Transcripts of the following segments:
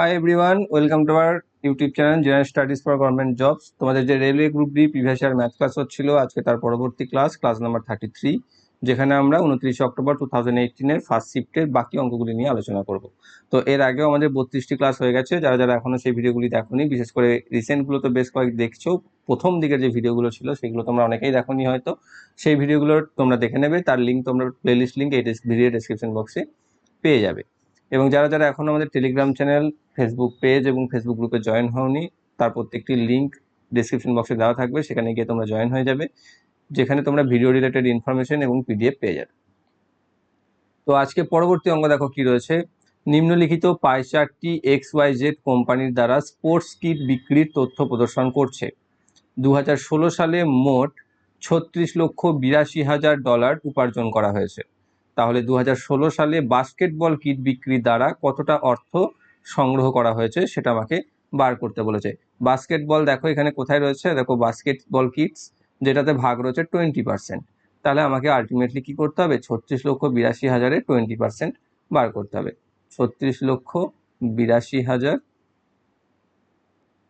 Hi everyone welcome to our YouTube channel general studies for government jobs তোমাদের যে railway group D previous year math class হচ্ছিল, আজকে তার পরবর্তী class class number thirty three যেখানে আমরা উনত্রিশে অক্টোবর টু থাউজেন্ড এইটিনের ফার্স্ট শিফটের বাকি অঙ্কগুলি নিয়ে আলোচনা করব। তো এর আগেও আমাদের বত্রিশটি ক্লাস হয়ে গেছে। যারা যারা এখনও সেই ভিডিওগুলি দেখোনি, বিশেষ করে রিসেন্টগুলো তো বেশ কয়েক দেখছ, প্রথম দিকের যে ভিডিওগুলো ছিল, সেগুলো তোমরা অনেকেই দেখোনি হয়তো। সেই ভিডিওগুলোর তোমরা দেখে নেবে, তার লিঙ্ক তোমরা প্লেলিস্ট লিঙ্ক এই ভিডিও ডেসক্রিপশন বক্সে পেয়ে যাবে। এবং যারা যারা এখন আমাদের টেলিগ্রাম চ্যানেল ফেসবুক পেজ এবং ফেসবুক গ্রুপে জয়েন হওনি, তার প্রত্যেকটি লিঙ্ক ডিসক্রিপশন বক্সে দেওয়া থাকবে, সেখানে গিয়ে তোমরা জয়েন হয়ে যাবে, যেখানে তোমরা ভিডিও রিলেটেড ইনফরমেশন এবং পিডিএফ পেয়ে যাবে। তো আজকে পরবর্তী অঙ্গ দেখো কি রয়েছে? নিম্নলিখিত পাই চার্টটি এক্স ওয়াই জেড কোম্পানির দ্বারা স্পোর্টস কিট বিক্রির তথ্য প্রদর্শন করছে। দু হাজার ষোলো সালে মোট ছত্রিশ লক্ষ বিরাশি হাজার ডলার উপার্জন করা হয়েছে। তাহলে দু হাজার ষোলো সালে বাস্কেটবল কিট বিক্রি দ্বারা কতটা অর্থ সংগ্রহ করা হয়েছে সেটা আমাকে বার করতে বলেছে। বাস্কেটবল দেখো এখানে কোথায় রয়েছে? দেখো বাস্কেটবল কিটস, যেটাতে ভাগ রয়েছে টোয়েন্টি পার্সেন্ট। তাহলে আমাকে আলটিমেটলি কি করতে হবে? ছত্রিশ লক্ষ বিরাশি হাজারে টোয়েন্টি পার্সেন্ট বার করতে হবে। ছত্রিশ লক্ষ বিরাশি হাজার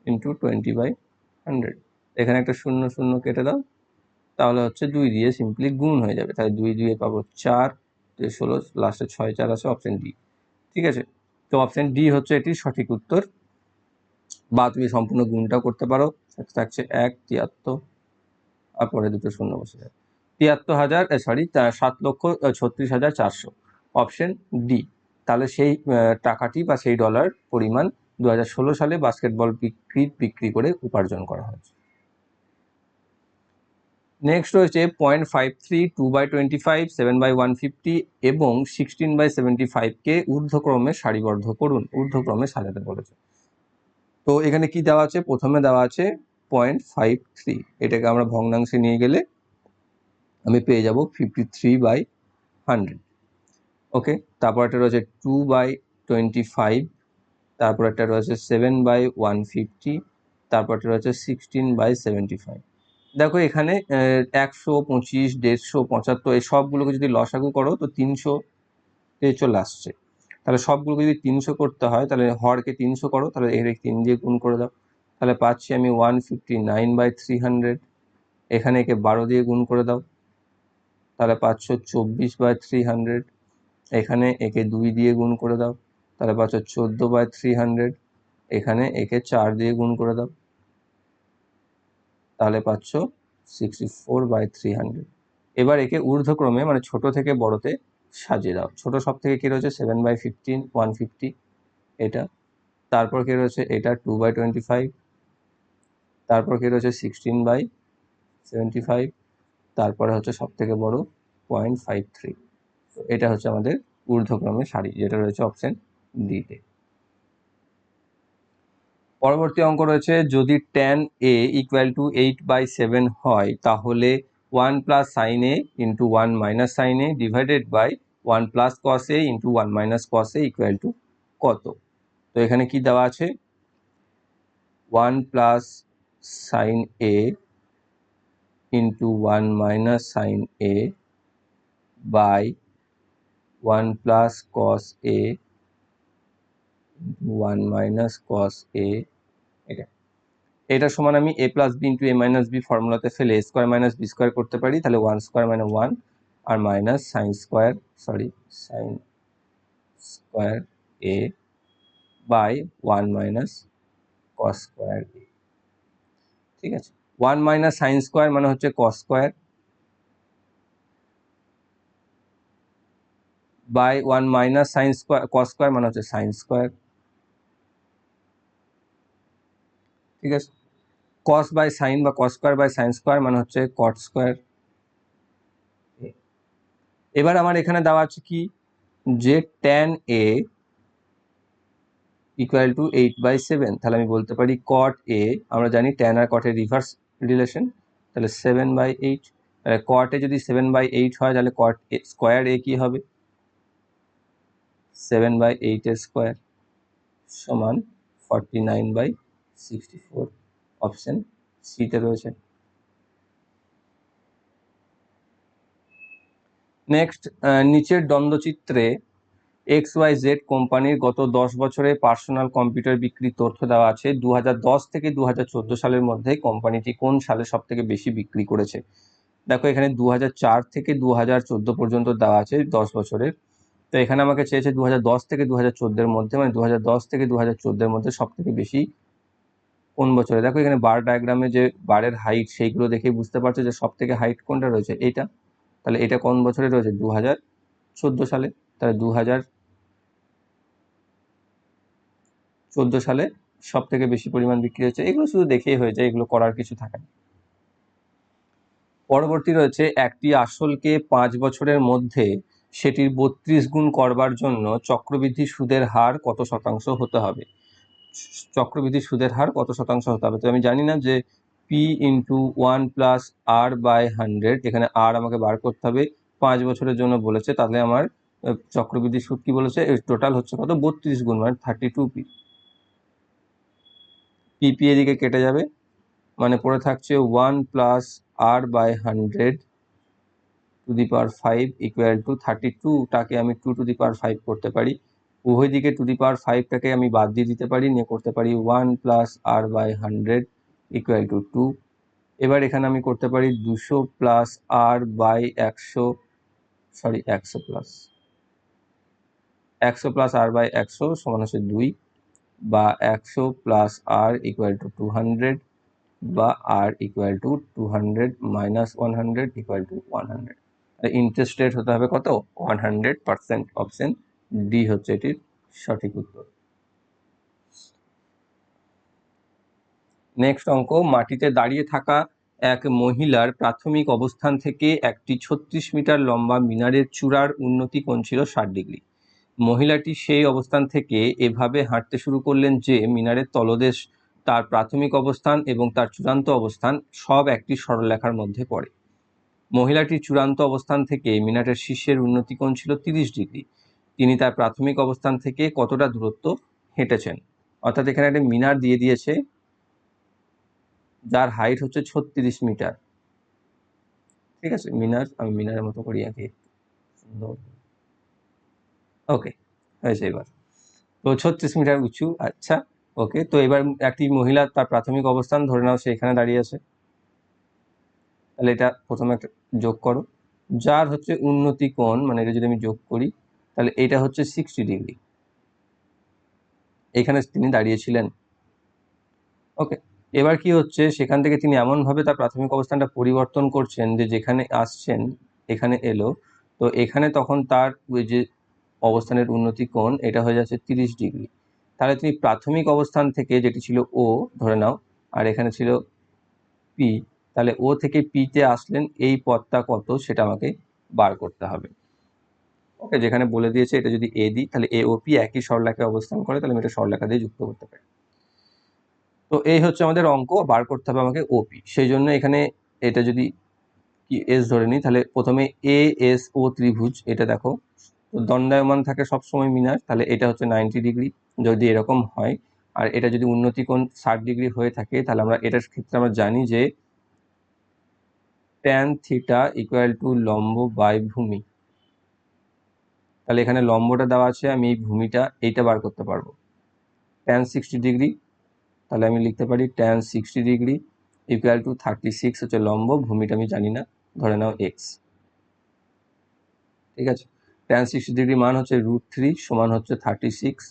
ইন্টু টোয়েন্টি বাই হান্ড্রেড। এখানে একটা শূন্য শূন্য কেটে দাও, তাহলে হচ্ছে দুই দিয়ে সিম্পলি গুণ হয়ে যাবে। তাহলে দুই দুয়ে পাবো চার ষোলো লাস্টে ছয়, চার আছে অপশন ডি ঠিক আছে? তো অপশন ডি হচ্ছে এটির সঠিক উত্তর। বা তুমি সম্পূর্ণ গুণটাও করতে পারো। থাকছে এক, তিয়াত্তর, আর পরে দুটো শূন্য বসে যাবে তিয়াত্তর হাজার সরি সাত লক্ষ ছত্রিশ হাজার চারশো। অপশন ডি তাহলে সেই টাকাটি বা সেই ডলার পরিমাণ দু হাজার ষোলো সালে বাস্কেটবল বিক্রি বিক্রি করে উপার্জন করা হয়েছে। নেক্সট রয়েছে point five three two by twenty five seven by one fifty এবং সিক্সটিন বাই সেভেন্টি ফাইভকে ঊর্ধ্বক্রমে সারিবদ্ধ করুন, ঊর্ধ্বক্রমে সাজাতে বলেছে। তো এখানে কি দেওয়া আছে? প্রথমে দেওয়া আছে পয়েন্ট ফাইভ থ্রি এটাকে আমরা ভগ্নাংশে নিয়ে গেলে আমি পেয়ে যাব fifty three by hundred okay তারপর একটা রয়েছে টু বাই টোয়েন্টি ফাইভ তারপর একটা রয়েছে সেভেন বাই ওয়ান ফিফটি তারপর একটা রয়েছে সিক্সটিন বাই সেভেন্টি ফাইভ দেখো এখানে একশো পঁচিশ, দেড়শো, পঁচাত্তর, এই সবগুলোকে যদি লসাগু করো তো তিনশো চলে আসছে। তাহলে সবগুলোকে যদি তিনশো করতে হয়, তাহলে হরকে তিনশো করো, তাহলে এর তিন দিয়ে গুণ করে দাও। তাহলে পাচ্ছি আমি one fifty nine by three hundred, এখানে একে বারো দিয়ে গুণ করে দাও। তাহলে পাঁচশো চব্বিশ বাই থ্রি হান্ড্রেড, এখানে একে দুই দিয়ে গুণ করে দাও। তাহলে পাচ্ছ চোদ্দ বাই থ্রি হান্ড্রেড, এখানে একে চার দিয়ে গুণ করে দাও। তাহলে পাচ্ছ sixty four by three hundred এবার একে ঊর্ধ্বক্রমে মানে ছোট থেকে বড়তে সাজিয়ে দাও। ছোট সব থেকে কী রয়েছে? Seven by fifteen one fifty এটা। তারপর কী রয়েছে? এটা টু বাই টোয়েন্টি ফাইভ তারপর কী রয়েছে? সিক্সটিন বাই সেভেন্টি ফাইভ তারপরে হচ্ছে সব থেকে বড় পয়েন্ট ফাইভ থ্রি এটা হচ্ছে আমাদের ঊর্ধ্বক্রমে সারি, যেটা রয়েছে অপশন ডিতে পরবর্তী অঙ্ক রয়েছে, যদি tan A equal to eight by seven হয়, তাহলে one plus sine A into one minus sine A divided by one plus cos A into one minus cos A equal to কত? তো এখানে কি দেওয়া আছে? One plus sine A into one minus sine A by one plus cos A one minus cos A এটা। এটা সমান আমি A plus B into A minus B ফর্মুলাতে ফেলে A square minus B square করতে পারি, তাহলে ওয়ান স্কোয়ার মানে one R minus sine square sorry sine square A by one minus cos square A ঠিক আছে? ওয়ান মাইনাস সাইন স্কোয়ার মানে হচ্ছে cos square by one minus sine square cos square মানে হচ্ছে সাইন স্কোয়ার ঠিক আছে? কস by sine বা cos square by sine square মানে হচ্ছে কট স্কোয়ার এবার আমার এখানে দেওয়া আছে কি? যে tan A equal to eight by seven তাহলে আমি বলতে পারি কট এ আমরা জানি ট্যান আর কটের রিভার্স রিলেশন তাহলে সেভেন বাই এইট তাহলে কটে যদি সেভেন বাই এইট হয়, তাহলে কট স্কোয়ার এ কী হবে? সেভেন বাই এইটের স্কোয়ার সমান forty nine by sixty four সিতে রয়েছে। নেক্সট নিচের দ্বন্দ্বচিত্রে এক্স ওয়াই জেড কোম্পানির গত দশ বছরে পার্সোনাল কম্পিউটার বিক্রির তথ্য দেওয়া আছে। দু থেকে দু সালের মধ্যে কোম্পানিটি কোন সালে সব থেকে বেশি বিক্রি করেছে? দেখো, এখানে দু হাজার চার থেকে দু হাজার চোদ্দ পর্যন্ত দেওয়া আছে দশ বছরের। তো এখানে আমাকে চেয়েছে দুহাজার দশ থেকে দু হাজার মধ্যে মানে দুহাজার দশ থেকে দু হাজার মধ্যে সব থেকে বেশি কোন বছরে? দেখো এখানে বার ডায়াগ্রামে যে বারের হাইট সেইগুলো দেখে বুঝতে পারছ যে সব থেকে হাইট কোনটা রয়েছে? এইটা। তাহলে এটা কোন বছরে রয়েছে? দু হাজার চোদ্দ সালে। তাহলে দু হাজার চোদ্দ সালে সব থেকে বেশি পরিমাণ বিক্রি হচ্ছে এগুলো শুধু দেখেই হয়ে যায়, এগুলো করার কিছু থাকে না। পরবর্তী রয়েছে একটি আসলকে পাঁচ বছরের মধ্যে সেটির বত্রিশ গুণ করবার জন্য চক্রবৃদ্ধি সুদের হার কত শতাংশ হতে হবে? চক্রবৃদ্ধি সুদের হার কত শতাংশ হতে হবে? তো আমি জানি না যে P into one plus R by hundred এখানে আর আমাকে বার করতে হবে, পাঁচ বছরের জন্য বলেছে, তাহলে আমার চক্রবৃদ্ধি সুদ কি বলেছে? টোটাল হচ্ছে কত? বত্রিশ গুণ মানে থার্টি টু পি পিপি এদিকে কেটে যাবে মানে পড়ে থাকছে one plus R by hundred to the power five equal to thirty টুটাকে আমি two to the power five করতে পারি। উভয় দিকে টু দি পাওয়ার ফাইভটাকে আমি বাদ দিয়ে দিতে পারি, নিয়ে করতে পারি one plus R by hundred equal to two এবার এখানে আমি করতে পারি দুশো প্লাস আর বাই একশো সরি একশো প্লাস একশো প্লাস আর বাই একশো সমান হচ্ছে দুই বা একশো plus R equal to two hundred বা R equal to two hundred minus one hundred equal to one hundred interest rate হতে হবে কত? One hundred percent option D হচ্ছে এটির সঠিক উত্তর। নেক্সট অঙ্ক, মাটিতে দাঁড়িয়ে থাকা এক মহিলার প্রাথমিক অবস্থান থেকে একটি ছত্রিশ মিটার লম্বা মিনারের চূড়ার উন্নতি কোণ ছিল ষাট ডিগ্রি। মহিলাটি সেই অবস্থান থেকে এভাবে হাঁটতে শুরু করলেন যে মিনারের তলদেশ, তার প্রাথমিক অবস্থান এবং তার চূড়ান্ত অবস্থান সব একটি সরলরেখার মধ্যে পড়ে। মহিলাটির চূড়ান্ত অবস্থান থেকে মিনারের শীর্ষের উন্নতিকোণ ছিল তিরিশ ডিগ্রি। তিনি তার প্রাথমিক অবস্থান থেকে কতটা দূরত্ব হেঁটেছেন। অর্থাৎ এখানে একটা মিনার দিয়ে দিয়েছে, যার হাইট হচ্ছে ছত্রিশ মিটার। ঠিক আছে, মিনার, আমি মিনারের মতো করি আগে সুন্দর। ওকে হয়েছে এবার। তো ছত্রিশ মিটার উঁচু আচ্ছা ওকে তো এবার একটি মহিলা তার প্রাথমিক অবস্থান, ধরে নাও সে এখানে দাঁড়িয়ে আছে। তাহলে এটা প্রথমে একটা যোগ করো। যার হচ্ছে উন্নতি কোণ মানে এটা যদি আমি যোগ করি তাহলে এটা হচ্ছে সিক্সটি ডিগ্রি এখানে তিনি দাঁড়িয়েছিলেন। ওকে এবার কি হচ্ছে, সেখান থেকে তিনি এমনভাবে তার প্রাথমিক অবস্থানটা পরিবর্তন করছেন যে যেখানে আসছেন, এখানে এলো। তো এখানে তখন তার ওই যে অবস্থানের উন্নতি কোণ, এটা হয়ে যাচ্ছে তিরিশ ডিগ্রি তাহলে তিনি প্রাথমিক অবস্থান থেকে যেটি ছিল ও ধরে নাও, আর এখানে ছিল পি তাহলে ও থেকে পিতে আসলেন, এই পথটা কত, সেটা আমাকে বার করতে হবে। ওকে, যেখানে বলে দিয়েছে এটা যদি এ দিই, তাহলে এ ও পি একই সরলেখায় অবস্থান করে, তাহলে আমি এটা সরলেখা দিয়ে যুক্ত করতে পারি। তো এই হচ্ছে আমাদের অঙ্ক, বার করতে হবে আমাকে ওপি সেই জন্য এখানে এটা যদি কি এস ধরে নিই, তাহলে প্রথমে এ এস ও ত্রিভুজ, এটা দেখো। তো দণ্ডায়মান থাকে সবসময় মিনার, তাহলে এটা হচ্ছে নাইনটি ডিগ্রি যদি এরকম হয়। আর এটা যদি উন্নতি কোণ ষাট ডিগ্রি হয়ে থাকে, তাহলে আমরা এটার ক্ষেত্রে আমরা জানি যে ট্যান থিটা ইকুয়াল টু লম্ব বাই ভূমি। তাহলে এখানে লম্বটা দেওয়া আছে, আমি এই ভূমিটা এইটা বার করতে পারব। ট্যান সিক্সটি ডিগ্রি তাহলে আমি লিখতে পারি tan sixty degree equal to thirty six হচ্ছে লম্ব, ভূমিটা আমি জানি না, ধরে নাও এক্স ঠিক আছে? ট্যান সিক্সটি ডিগ্রি মান হচ্ছে রুট থ্রি সমান হচ্ছে থার্টি সিক্স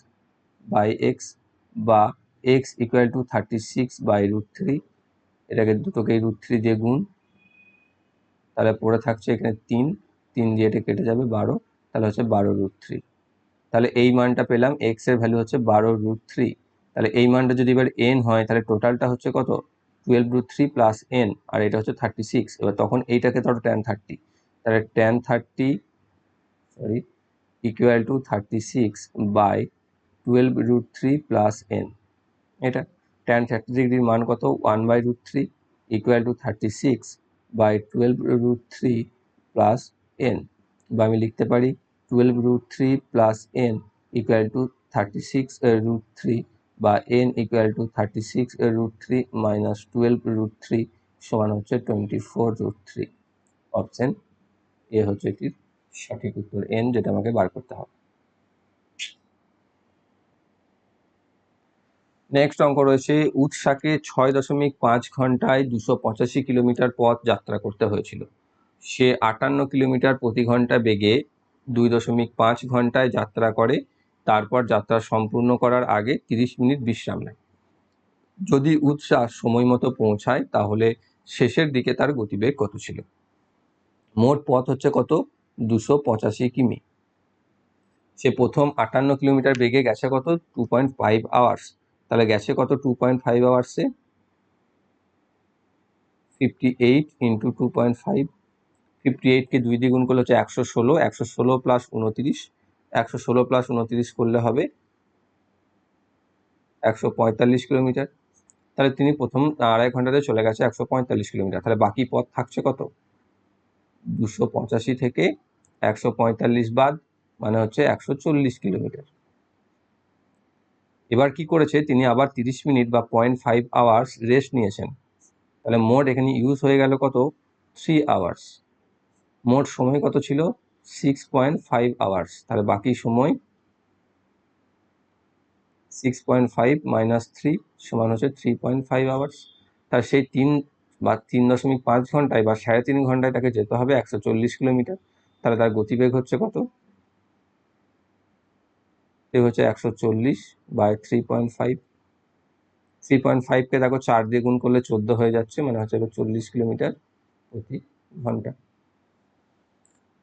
বাই এক্স বা X equal to thirty six by root three এটাকে দুটোকে রুট থ্রি দিয়ে গুণ। তাহলে পড়ে থাকছে এখানে তিন তিন দিয়ে এটা কেটে যাবে বারো। তাহলে হচ্ছে বারো রুট থ্রি তাহলে এই মানটা পেলাম এক্সের ভ্যালু হচ্ছে বারো রুট থ্রি তাহলে এই মানটা যদি এবার এন হয়, তাহলে টোটালটা হচ্ছে কত? Twelve root three plus N আর এটা হচ্ছে থার্টি সিক্স এবার তখন এইটাকে ধরো ট্যান থার্টি তাহলে tan thirty sorry equal to thirty six by twelve root three plus N এটা ট্যান থার্টি ডিগ্রির মান কত? One by root three equal to thirty six by twelve root three plus N বা আমি লিখতে পারি twelve root three plus N equal to thirty six root three বা N equal to thirty six root three minus twelve root three সমান হচ্ছে twenty four root three option A হচ্ছে একটি সঠিক উত্তর এন যেটা আমাকে বার করতে হবে। নেক্সট অঙ্ক রয়েছে, উৎসাকে ছয় দশমিক পাঁচ ঘন্টায় দুশো পঁচাশি কিলোমিটার পথ যাত্রা করতে হয়েছিল। সে আটান্ন কিলোমিটার প্রতি ঘণ্টা বেগে দুই দশমিক পাঁচ ঘন্টায় যাত্রা করে, তারপর যাত্রা সম্পূর্ণ করার আগে তিরিশ মিনিট বিশ্রাম নেয়। যদি উৎসাহ সময় মতো পৌঁছায়, তাহলে শেষের দিকে তার গতিবেগ কত ছিল? মোট পথ হচ্ছে কত? দুশো পঁচাশি কিমি। সে প্রথম আটান্ন কিলোমিটার বেগে গেছে কত? টু পয়েন্ট ফাইভ আওয়ার্স তাহলে গেছে কত? Two point five আওয়ার্সে fifty eight into two point five fifty এইটকে দুই দ্বিগুণ করলে হচ্ছে একশো ষোলো একশো ষোলো প্লাস উনতিরিশ। একশো ষোলো প্লাস উনতিরিশ করলে হবে একশো পঁয়তাল্লিশ কিলোমিটার। তাহলে তিনি প্রথম আড়াই ঘন্টাতে চলে গেছে একশো পঁয়তাল্লিশ কিলোমিটার। তাহলে বাকি পথ থাকছে কত? দুশো পঁচাশি থেকে একশো পঁয়তাল্লিশ বাদ মানে হচ্ছে একশো চল্লিশ কিলোমিটার। এবার কি করেছে? তিনি আবার তিরিশ মিনিট বা পয়েন্ট ফাইভ আওয়ার্স রেস্ট নিয়েছেন। তাহলে মোট এখানে ইউজ হয়ে গেল কত? থ্রি আওয়ার্স মোট সময় কত ছিল? সিক্স পয়েন্ট ফাইভ আওয়ার্স তাহলে বাকি সময় six point five minus three সমান হচ্ছে থ্রি পয়েন্ট ফাইভ আওয়ার্স তার সেই তিন বা তিন দশমিক পাঁচ ঘন্টায় বা সাড়ে তিন ঘন্টায় তাকে যেতে হবে একশো চল্লিশ কিলোমিটার। তাহলে তার গতিবেগ হচ্ছে কত? এ হচ্ছে একশো চল্লিশ by three point five three point ফাইভকে দেখো, চার দিয়ে গুণ করলে চোদ্দ হয়ে যাচ্ছে মানে হচ্ছে চল্লিশ কিলোমিটার প্রতি ঘণ্টা।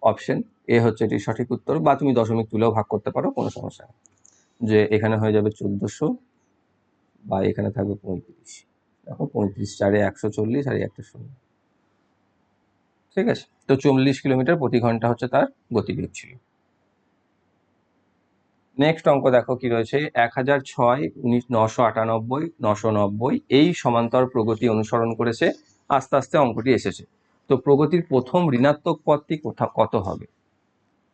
অপশন এ হচ্ছে এটি সঠিক উত্তর, বা তুমি দশমিক তুলেও ভাগ করতে পারো, কোনো সমস্যা নেই। যে এখানে হয়ে যাবে চোদ্দোশো, বা এখানে থাকবে পঁয়ত্রিশ। দেখো পঁয়ত্রিশ চারে একশো চল্লিশ আর একটা শূন্য। ঠিক আছে? তো চল্লিশ কিলোমিটার প্রতি ঘণ্টা হচ্ছে তার গতিবেগ ছিল। নেক্সট অঙ্ক দেখো কি রয়েছে। এক হাজার ছয় উনিশ নশো আটানব্বই, নশো নব্বই, এই সমান্তর প্রগতি অনুসরণ করেছে। আস্তে আস্তে অঙ্কটি এসেছে। তো প্রগতির প্রথম ঋণাত্মক পদটি কোথা, কত হবে?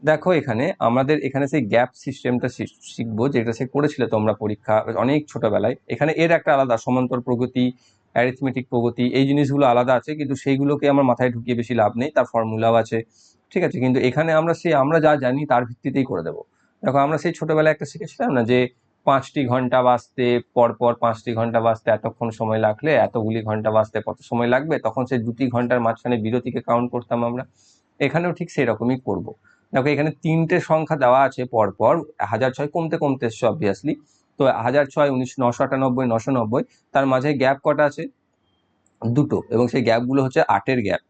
দেখো এখানে আমাদের এখানে সেই গ্যাপ সিস্টেমটা শিখব যেটা সে করেছিলে তোমরা পরীক্ষা অনেক ছোটবেলায়। এখানে এর একটা আলাদা সমান্তর প্রগতি অ্যারিথমেটিক প্রগতি, এই জিনিসগুলো আলাদা আছে কিন্তু সেইগুলোকে আমার মাথায় ঢুকিয়ে বেশি লাভ নেই, তার ফর্মুলাও আছে, ঠিক আছে? কিন্তু এখানে আমরা সেই আমরা যা জানি তার ভিত্তিতেই করে দেবো। দেখো আমরা সেই ছোটবেলায় একটা শিখেছিলাম না যে পাঁচটি ঘণ্টা বাঁচতে, পরপর পাঁচটি ঘণ্টা বাঁচতে এতক্ষণ সময় লাগলে, এতগুলি ঘণ্টা বাঁচতে কত সময় লাগবে? তখন সেই দুটি ঘণ্টার মাঝখানে বিরতিকে কাউন্ট করতাম আমরা। এখানেও ঠিক সেই রকমই করব। দেখো, এখানে তিনটে সংখ্যা দেওয়া আছে পরপর। হাজার ছয় কমতে কমতে এসছে অবভিয়াসলি তো হাজার ছয়, উনিশ, নশো আটানব্বই, নশো নব্বই, তার মাঝে গ্যাপ কটা আছে? দুটো। এবং সেই গ্যাপগুলো হচ্ছে আটের গ্যাপ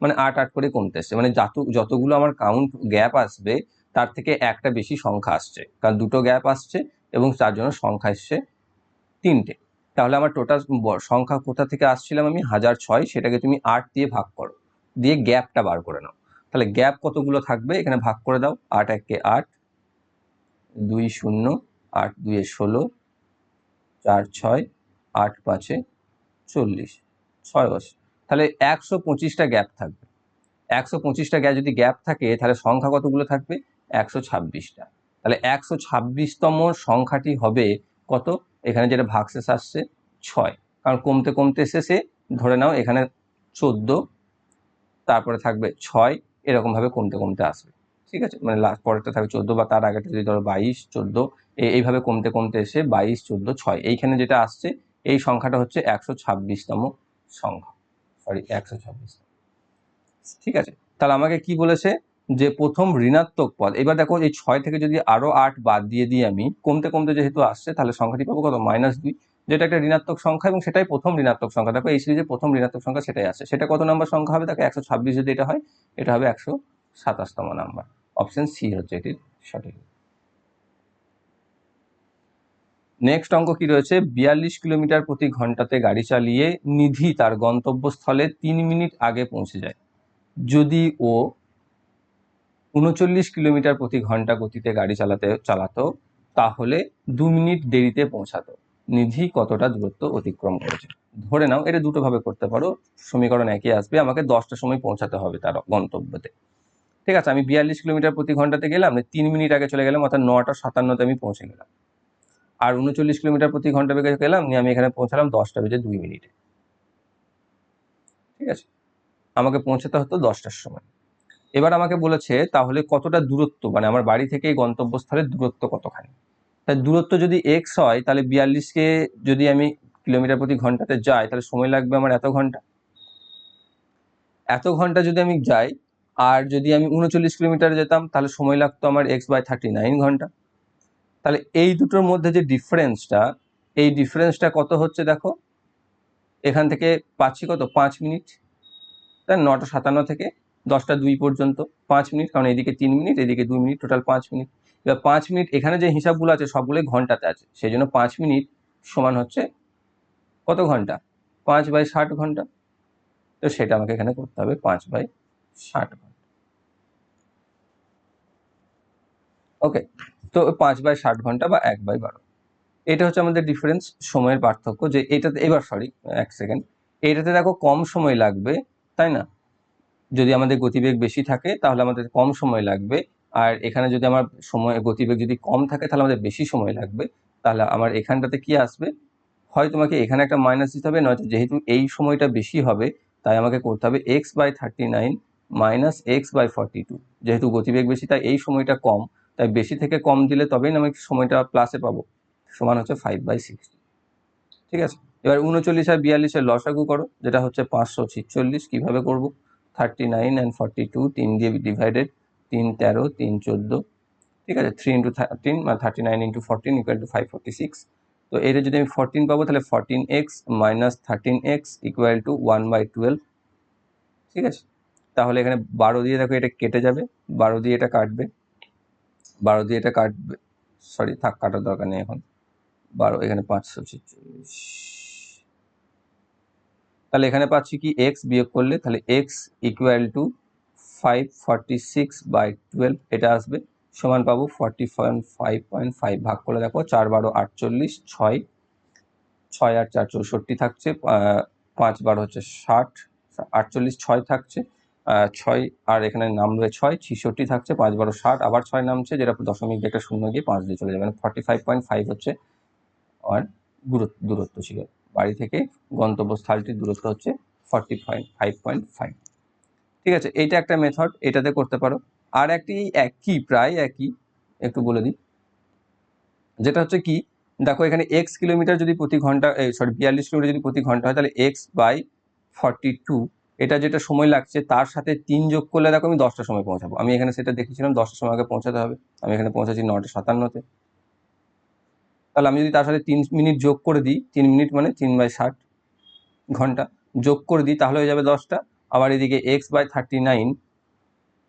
মানে আট আট করে কমতে এসছে। মানে যত, যতগুলো আমার কাউন্ট গ্যাপ আসবে, তার থেকে একটা বেশি সংখ্যা আসছে। কারণ দুটো গ্যাপ আসছে এবং তার জন্য সংখ্যা এসছে তিনটে। তাহলে আমার টোটাল সংখ্যা কোথা থেকে আসছিলাম আমি? হাজার ছয়, সেটাকে তুমি আট দিয়ে ভাগ করো। দিয়ে গ্যাপটা বার করে নাও। তাহলে গ্যাপ কতগুলো থাকবে? এখানে ভাগ করে দাও। আট এককে আট, দুই শূন্য, আট দুয়ে ষোলো, চার ছয়, আট পাঁচে চল্লিশ, ছয় বছর তাহলে একশো পঁচিশটা গ্যাপ থাকবে। একশো পঁচিশটা গ্যাপ যদি গ্যাপ থাকে, তাহলে সংখ্যা কতগুলো থাকবে? একশো ছাব্বিশটা। তাহলে একশো ছাব্বিশতম সংখ্যাটি হবে কত? এখানে যেটা ভাগশেষ আসছে, ছয়। কারণ কমতে কমতে শেষে ধরে নাও এখানে চোদ্দ, তারপরে থাকবে ছয়, এরকমভাবে কমতে কমতে আসবে। ঠিক আছে? মানে লাস্ট পরেরটা থাকবে চোদ্দ বা তার আগেটা যদি ধরো বাইশ, চোদ্দ এইভাবে কমতে কমতে এসে বাইশ, চোদ্দ, ছয়। এইখানে যেটা আসছে, এই সংখ্যাটা হচ্ছে একশো ছাব্বিশতম সংখ্যা। সরি একশো ছাব্বিশ ঠিক আছে? তাহলে আমাকে কি বলেছে? যে প্রথম ঋণাত্মক পদ, এবার দেখো এই ছয় থেকে যদি আরও আট বাদ দিয়ে দিই আমি, কমতে কমতে যেহেতু আসছে, তাহলে সংখ্যাটি পাবো কত? মাইনাস দুই, যেটা একটা ঋণাত্মক সংখ্যা এবং সেটাই প্রথম ঋণাত্মক সংখ্যা। দেখো এই সিরিজে প্রথম ঋণাত্মক সংখ্যা সেটাই আছে সেটা কত নাম্বার সংখ্যা হবে? দেখো একশো ছাব্বিশ যদি এটা হয়, এটা হবে একশো সাতাশতম নাম্বার অপশন সি হচ্ছে এটির সঠিক। নেক্সট অঙ্ক কি রয়েছে? বিয়াল্লিশ কিলোমিটার প্রতি ঘন্টাতে গাড়ি চালিয়ে নিধি তার গন্তব্যস্থলে তিন মিনিট আগে পৌঁছে যায়। যদি ও উনচল্লিশ কিলোমিটার প্রতি ঘণ্টা গতিতে গাড়ি চালাতে, চালাতো, তাহলে দু মিনিট দেরিতে পৌঁছাতো। নিধি কতটা দূরত্ব অতিক্রম করেছে? ধরে নাও, এটা দুটো ভাবে করতে পারো। সমীকরণ একই আসবে, আমাকে দশটার সময় পৌঁছাতে হবে তার গন্তব্যতে। ঠিক আছে, আমি বিয়াল্লিশ কিলোমিটার প্রতি ঘন্টাতে গেলাম তিন মিনিট আগে চলে গেলাম, অর্থাৎ নটা সাতান্নতে আমি পৌঁছে গেলাম। আর উনচল্লিশ কিলোমিটার প্রতি ঘণ্টা বেগে গেলাম, নিয়ে আমি এখানে পৌঁছালাম দশটা বেজে দুই মিনিটে। ঠিক আছে, আমাকে পৌঁছাতে হতো দশটার সময়। এবার আমাকে বলেছে, তাহলে কতটা দূরত্ব? মানে আমার বাড়ি থেকে এই গন্তব্যস্থলের দূরত্ব কতখানি? তাই দূরত্ব যদি এক্স হয়, তাহলে বিয়াল্লিশকে যদি আমি কিলোমিটার প্রতি ঘন্টাতে যাই, তাহলে সময় লাগবে আমার এত ঘণ্টা? এত ঘণ্টা যদি আমি যাই, আর যদি আমি উনচল্লিশ কিলোমিটারে যেতাম, তাহলে সময় লাগতো আমার এক্স বাই থার্টি নাইন ঘণ্টা। তাহলে এই দুটোর মধ্যে যে ডিফারেন্সটা এই ডিফারেন্সটা কত হচ্ছে দেখো? এখান থেকে পাচ্ছি কত? পাঁচ মিনিট। তাই নটা সাতান্ন থেকে দশটা দুই পর্যন্ত, পাঁচ মিনিট, কারণ এদিকে তিন মিনিট, এদিকে দুই মিনিট, টোটাল পাঁচ মিনিট। এবার পাঁচ মিনিট, এখানে যে হিসাবগুলো আছে সবগুলোই ঘন্টাতে আছে। সেই জন্য পাঁচ মিনিট সমান হচ্ছে কত ঘণ্টা? পাঁচ বাই ষাট ঘণ্টা। তো সেটা আমাকে এখানে করতে হবে, পাঁচ বাই ষাট ঘণ্টা। ওকে, তো পাঁচ বাই ষাট ঘণ্টা বা এক বাই বারো। এটা হচ্ছে আমাদের ডিফারেন্স সময়ের পার্থক্য যে এটাতে, এবার সরি এক সেকেন্ড এটাতে দেখো কম সময় লাগবে, তাই না? যদি আমাদের গতিবেগ বেশি থাকে, তাহলে আমাদের কম সময় লাগবে। আর এখানে যদি আমার সময়, গতিবেগ যদি কম থাকে, তাহলে আমাদের বেশি সময় লাগবে। তাহলে আমার এখানটাতে কি আসবে? হয় তোমাকে এখানে একটা মাইনাস দিতে হবে, নয়তো যেহেতু এই সময়টা বেশি হবে, তাই আমাকে করতে হবে X by thirty nine minus X by forty two যেহেতু গতিবেগ বেশি, তাই এই সময়টা কম। তাই বেশি থেকে কম দিলে তবেই না আমি সময়টা প্লাসে পাবো। সমান হচ্ছে ফাইভ বাই সিক্সটি ঠিক আছে? এবার উনচল্লিশ আর বিয়াল্লিশের লসাগু করো, যেটা হচ্ছে পাঁচশো ছিচল্লিশ। কীভাবে করব? Thirty nine and forty two তিন দিয়ে ডিভাইডেড তিন তেরো, তিন চোদ্দ, ঠিক আছে? থ্রি ইন্টু থার্টিন মানে thirty nine into fourteen equal to five forty six তো এটা যদি আমি ফোরটিন পাবো, তাহলে fourteen X minus thirteen X equal to one by twelve ঠিক আছে? তাহলে এখানে বারো দিয়ে দেখো, এটা কেটে যাবে। বারো দিয়ে এটা কাটবে। বারো দিয়ে এটা কাটবে। সরি থাক, কাটার দরকার নেই এখন। বারো, এখানে পাঁচশো ছেচল্লিশ। তাহলে এখানে পাচ্ছি কি এক্স বিয়োগ করলে তাহলে X equal to five forty six by twelve এটা আসবে। সমান পাবো ফর্টি ফাইভ পয়েন্ট ফাইভ ভাগ করে দেখো চার বারো আটচল্লিশ, ছয় ছয় আট চার চৌষট্টি থাকছে পাঁচ বারো হচ্ছে ষাট, আটচল্লিশ ছয় থাকছে ছয় আর এখানে নামবে ছয়, ছিষট্টি থাকছে, পাঁচ বারো ষাট, আবার ছয় নামছে, যেটা দশমিক একটা শূন্য গিয়ে পাঁচ দিয়ে চলে যাবে। মানে ফর্টি ফাইভ পয়েন্ট ফাইভ হচ্ছে দূরত্ব দূরত্ব ছিল। বাড়ি থেকে গন্তব্যস্থলটির দূরত্ব হচ্ছে forty point five point five ঠিক আছে, এইটা একটা মেথড এটাতে করতে পারো। আর একটি একই, প্রায় একই, একটু বলে দিই। যেটা হচ্ছে কি, দেখো এখানে এক্স কিলোমিটার যদি প্রতি ঘণ্টা সরি বিয়াল্লিশ কিলোমিটার যদি প্রতি ঘণ্টা হয়, তাহলে এক্স বাই ফর্টি টু এটা যেটা সময় লাগছে, তার সাথে তিন যোগ করলে দেখো আমি দশটার সময় পৌঁছাবো। আমি এখানে সেটা দেখেছিলাম দশটার সময় আগে পৌঁছাতে হবে। আমি এখানে পৌঁছাচ্ছি নটা সাতান্নতে। তাহলে আমি যদি তার সাথে তিন মিনিট যোগ করে দিই, তিন মিনিট মানে তিন বাই ষাট ঘণ্টা যোগ করে দিই, তাহলে হয়ে যাবে দশটা। আবার এদিকে X by thirty nine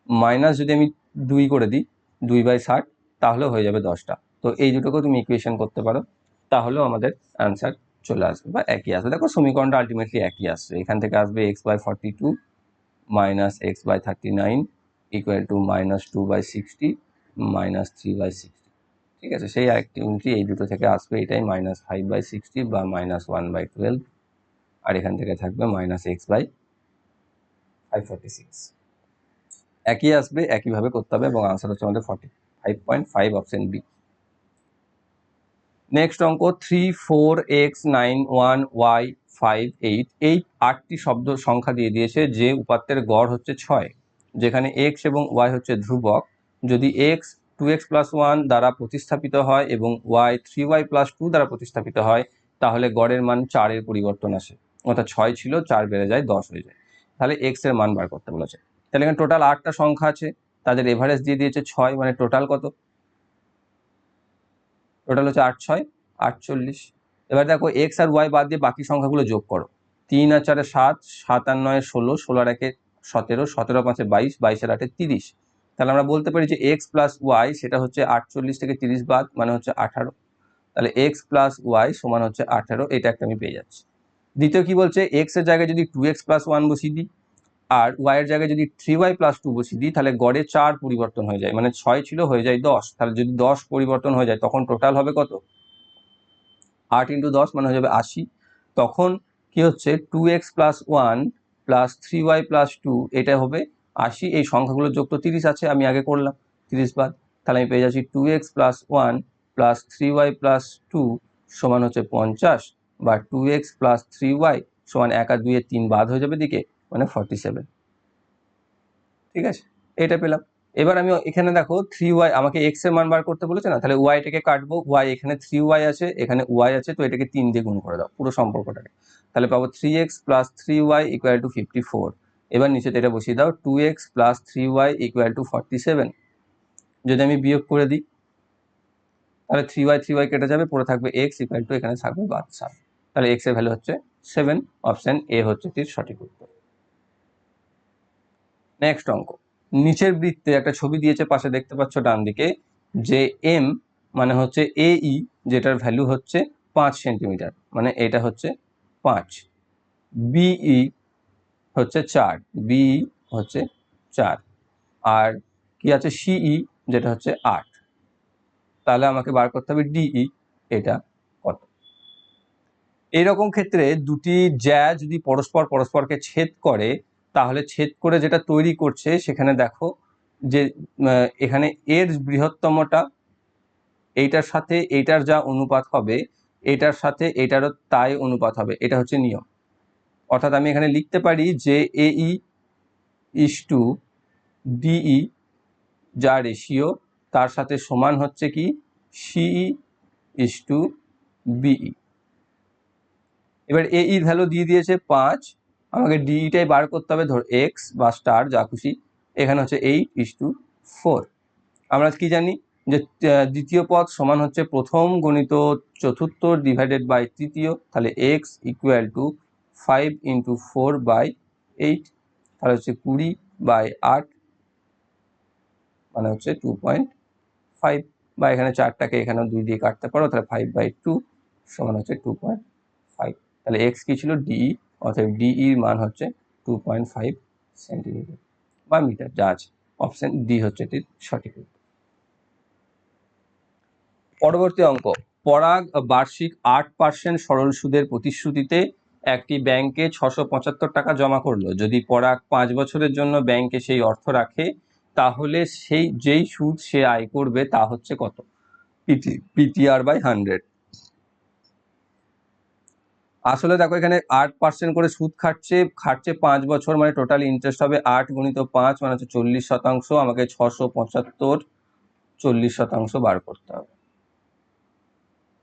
minus যদি আমি দুই করে দিই, দুই বাই ষাট, তাহলেও হয়ে যাবে দশটা। তো এই দুটোকেও তুমি ইকুয়েশন করতে পারো। তাহলেও আমাদের অ্যান্সার চলে আসবে বা একই আসবে। দেখো সমীকরণটা আলটিমেটলি একই আসবে এখান থেকে আসবে X by forty two minus X by thirty nine equal to minus two by sixty minus three by sixty ঠিক আছে, সেই অ্যাক্টিভিটি এই দুটো থেকে আসবে, এটাই মাইনাস ফাইভ বাই সিক্সটি বা মাইনাস ওয়ান বাই টুয়েলভ আর এখান থেকে থাকবে minus X by five forty six একই আসবে, একইভাবে করতে হবে এবং আনসার হচ্ছে আমাদের forty five point five option B next অঙ্ক three four X nine one Y five eight এই আটটি শব্দ সংখ্যা দিয়ে দিয়েছে, যে উপাত্তের গড় হচ্ছে ছয়, যেখানে এক্স এবং ওয়াই হচ্ছে ধ্রুবক। যদি X two X plus one দ্বারা প্রতিস্থাপিত হয় এবং Y three Y plus two দ্বারা প্রতিস্থাপিত হয়, তাহলে গড়ের মান চারের পরিবর্তন আসে। অর্থাৎ ছয় ছিল, চার বেড়ে যায়, দশ হয়ে যায়। তাহলে এক্সের মান বার করতে বলেছে। তাহলে এখানে টোটাল আটটা সংখ্যা আছে, তাদের এভারেজ দিয়ে দিয়েছে ছয় মানে টোটাল কত? টোটাল হচ্ছে আট ছয়, আটচল্লিশ। এবার দেখো এক্স আর ওয়াই বাদ দিয়ে বাকি সংখ্যাগুলো যোগ করো। তিন আর চারে সাত সাত আর নয় ষোলো ষোলো আর একে সতেরো সতেরো পাঁচে বাইশ, বাইশের আটে তিরিশ। তাহলে আমরা বলতে পারি যে এক্স প্লাস ওয়াই সেটা হচ্ছে আটচল্লিশ থেকে তিরিশ বাদ মানে হচ্ছে আঠারো। তাহলে এক্স প্লাস ওয়াই সমান হচ্ছে আঠারো, এটা একটা আমি পেয়ে যাচ্ছি। দ্বিতীয় কি বলছে? এক্সের জায়গায় যদি টু এক্স প্লাস ওয়ান বসিয়ে দিই, আর ওয়াই এর জায়গায় যদি থ্রি ওয়াই প্লাস টু বসিয়ে দিই, তাহলে গড়ে চার পরিবর্তন হয়ে যায় মানে ছয় ছিল, হয়ে যায় দশ। তাহলে যদি দশ পরিবর্তন হয়ে যায়, তখন টোটাল হবে কত? আট ইন্টু দশ মানে হয়ে যাবে আশি। তখন কি হচ্ছে? Two X plus one plus three Y plus two এটা হবে আশি, এই সংখ্যাগুলো যোগ তো তিরিশ আছে, আমি আগে করলাম। তিরিশ বাদ, তাহলে আমি পেয়ে যাচ্ছি two X plus one plus three Y plus two সমান হচ্ছে পঞ্চাশ, বা two X plus three Y সমান এক আর দুইয়ের তিন বাদ হয়ে যাবে দিকে মানে ফর্টি সেভেন ঠিক আছে? এটা পেলাম। এবার আমি এখানে দেখো থ্রি ওয়াই আমাকে এক্সের মান বার করতে বলেছে না? তাহলে ওয়াইটাকে কাটবো ওয়াই এখানে থ্রি ওয়াই আছে, এখানে ওয়াই আছে, তো এটাকে তিন দিয়ে গুণ করে দাও, পুরো সম্পর্কটাকে। তাহলে পাবো three X plus three Y equal to fifty four এবার নিচেতে এটা বসিয়ে দাও two X plus three Y equal to forty seven যদি আমি বিয়োগ করে দিই, তাহলে থ্রি ওয়াই থ্রি ওয়াই কেটে যাবে পরে থাকবে এক্স ইকুয়াল টু এখানে থাকবে বাদশা তাহলে এক্সের ভ্যালু হচ্ছে সেভেন অপশন এ হচ্ছে এটির সঠিক উত্তর। নেক্সট অঙ্ক। নিচের বৃত্তে একটা ছবি দিয়েছে, পাশে দেখতে পাচ্ছ ডান দিকে, যে এম মানে হচ্ছে এ ই যেটার ভ্যালু হচ্ছে পাঁচ সেন্টিমিটার মানে এটা হচ্ছে পাঁচ। বিই হচ্ছে চার বি হচ্ছে চার, আর কি আছে সিই যেটা হচ্ছে আট। তাহলে আমাকে বার করতে হবে ডিই এটা কত? এইরকম ক্ষেত্রে দুটি জ্যা যদি পরস্পর পরস্পরকে ছেদ করে, তাহলে ছেদ করে যেটা তৈরি করছে, সেখানে দেখো যে এখানে এর বৃহত্তমটা এইটার সাথে এইটার যা অনুপাত হবে, এটার সাথে এটারও তাই অনুপাত হবে, এটা হচ্ছে নিয়ম। অর্থাৎ আমি এখানে লিখতে পারি যে এই ইস টু ডিই যা রেশিও, তার সাথে সমান হচ্ছে কি? সিই ইস টু বিই এবার এ ইর ভ্যালু দিয়ে দিয়েছে পাঁচ, আমাকে ডিইটাই বার করতে হবে, ধর এক্স বা স্টার, যা খুশি। এখানে হচ্ছে এইট ইস টু ফোর। আমরা কি জানি? যে দ্বিতীয় পদ সমান হচ্ছে প্রথম গণিত চতুর্থ ডিভাইডেড বাই তৃতীয়, তাহলে X equal to five into four by eight তাহলে হচ্ছে কুড়ি বাই আট মানে হচ্ছে টু পয়েন্ট ফাইভ বা এখানে চারটাকে এখানে দুই দিয়ে কাটতে পারো, তাহলে ফাইভ বাই টু সমান হচ্ছে টু পয়েন্ট ফাইভ তাহলে এক্স কি ছিল? ডিই অর্থাৎ ডিইর মান হচ্ছে টু পয়েন্ট ফাইভ সেন্টিমিটার বা মিটার, যা আছে। অপশন ডি হচ্ছে এটির সঠিক পরবর্তী অঙ্ক, পরাগ বার্ষিক আট পার্সেন্ট সরল সুদের প্রতিশ্রুতিতে একটি ব্যাংকে ছশো পঁচাত্তর টাকা জমা করল। যদি পরাগ পাঁচ বছরের জন্য ব্যাংকে সেই অর্থ রাখে, তাহলে সেই, যেই সুদ সে আয় করবে তা হচ্ছে কত? পিটি পিটিআর বাই হান্ড্রেড আসলে দেখো, এখানে আট পার্সেন্ট করে সুদ খাটছে খাটছে পাঁচ বছর মানে টোটাল ইন্টারেস্ট হবে আট গুণিত পাঁচ মানে হচ্ছে চল্লিশ শতাংশ। আমাকে ছশো পঁচাত্তর, চল্লিশ শতাংশ বার করতে হবে।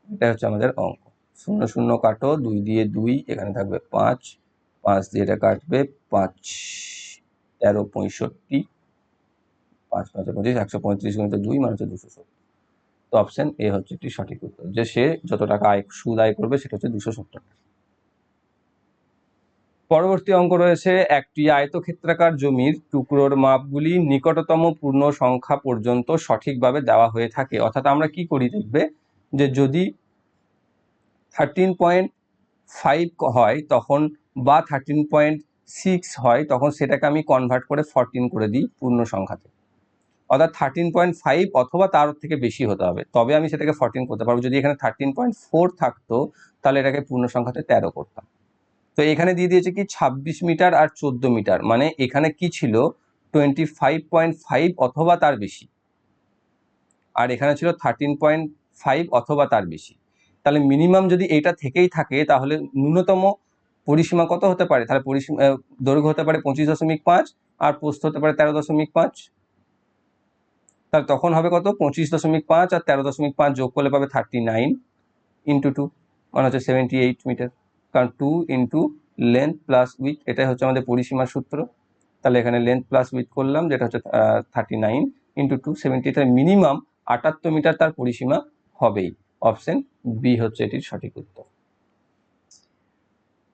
এটা হচ্ছে আমাদের অঙ্ক। শূন্য শূন্য কাটো, দুই দিয়ে দুই, এখানে থাকবে পাঁচ পাঁচ দিয়ে এটা কাটবে পাঁচ, তেরো পঁয়ষট্টি, পাঁচ, পাঁচে পঁচিশ একশো পঁয়ত্রিশ গুণিত দুই মানে হচ্ছে দুশো সত্তর। তো অপশন এ হচ্ছে একটি সঠিক উত্তর, যে সে যত টাকা আয়, সুদ আয় করবে সেটা হচ্ছে দুশো সত্তর পরবর্তী অঙ্ক রয়েছে, একটি আয়তক্ষেত্রাকার জমির টুকরোর মাপগুলি নিকটতম পূর্ণ সংখ্যা পর্যন্ত সঠিকভাবে দেওয়া হয়ে থাকে। অর্থাৎ আমরা কি করি দেখবে, যে যদি থার্টিন পয়েন্ট ফাইভ হয়, তখন বা থার্টিন পয়েন্ট সিক্স হয়, তখন সেটাকে আমি কনভার্ট করে ফরটিন করে দিই পূর্ণ সংখ্যাতে অর্থাৎ থার্টিন পয়েন্ট ফাইভ অথবা তার থেকে বেশি হতে হবে, তবে আমি সেটাকে ফরটিন করতে পারব। যদি এখানে থার্টিন পয়েন্ট ফোর থাকতো, তাহলে এটাকে পূর্ণ সংখ্যাতে তেরো করতাম। তো এখানে দিয়ে দিয়েছে কি, ছাব্বিশ মিটার আর চোদ্দ মিটার মানে এখানে কি ছিল? টোয়েন্টি ফাইভ পয়েন্ট ফাইভ অথবা তার বেশি। আর এখানে ছিল থার্টিন পয়েন্ট ফাইভ অথবা তার বেশি। তাহলে মিনিমাম যদি এটা থেকেই থাকে, তাহলে ন্যূনতম পরিসীমা কত হতে পারে? তাহলে পরিসীমা দৈর্ঘ্য হতে পারে পঁচিশ দশমিক পাঁচ আর প্রস্থ হতে পারে তেরো দশমিক পাঁচ। তাহলে তখন হবে কত? পঁচিশ দশমিক পাঁচ আর তেরো দশমিক পাঁচ যোগ করলে পাবে থার্টি নাইন ইন্টু টু মানে হচ্ছে সেভেন্টি এইট মিটার কারণ two into length plus width এটাই হচ্ছে আমাদের পরিসীমার সূত্র। তাহলে এখানে লেন্থ প্লাস উইথ করলাম, যেটা হচ্ছে thirty nine into two seventy minimum আটাত্তর মিটার তার পরিসীমা হবেই। অপশন বি হচ্ছে এটির সঠিক উত্তর।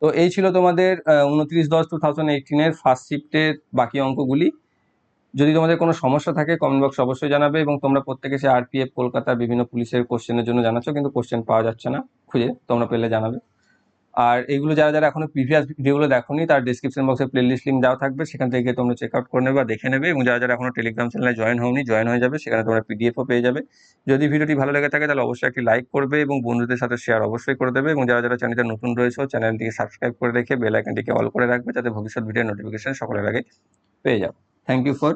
তো এই ছিল তোমাদের উনত্রিশ দশ টু থাউজেন্ড এইটিনের ফার্স্ট শিফটের বাকি অঙ্কগুলি। যদি তোমাদের কোনো সমস্যা থাকে কমেন্ট বক্স অবশ্যই জানাবে এবং তোমরা প্রত্যেকে সে আরপিএফ কলকাতার বিভিন্ন পুলিশের কোশ্চেনের জন্য জানাচ্ছ, কিন্তু কোশ্চেন পাওয়া যাচ্ছে না, খুঁজে তোমরা পেলে জানাবে। আর এগুলো যারা যারা এখনও প্রিভিয়াস ভিডিওগুলো দেখোনি, তার ডিসক্রিপশন বক্সে প্লেলিস্ট লিঙ্ক দেওয়া থাকবে। সেখান থেকে তোমরা চেক আউট করে নেবে বা দেখে নেবে। এবং যারা যারা এখনও টেলিগ্রাম চ্যানেলে জয়েন হওনি জয়েন হয়ে যাবে। সেখানে তোমরা পিডিএফও পেয়ে যাবে। যদি ভিডিওটি ভালো লেগে থাকে, তাহলে অবশ্যই একটি লাইক করবে এবং বন্ধুদের সাথে শেয়ার অবশ্যই করে দেবে। এবং যারা যারা চ্যানেলটা নতুন রয়েছে চ্যানেলটিকে সাবস্ক্রাইব করে রেখে বেল আইকনটিকে অল করে রাখবে। যাতে ভবিষ্যৎ ভিডিও নোটিফিকেশন সকলের আগে পেয়ে যাও। Thank you for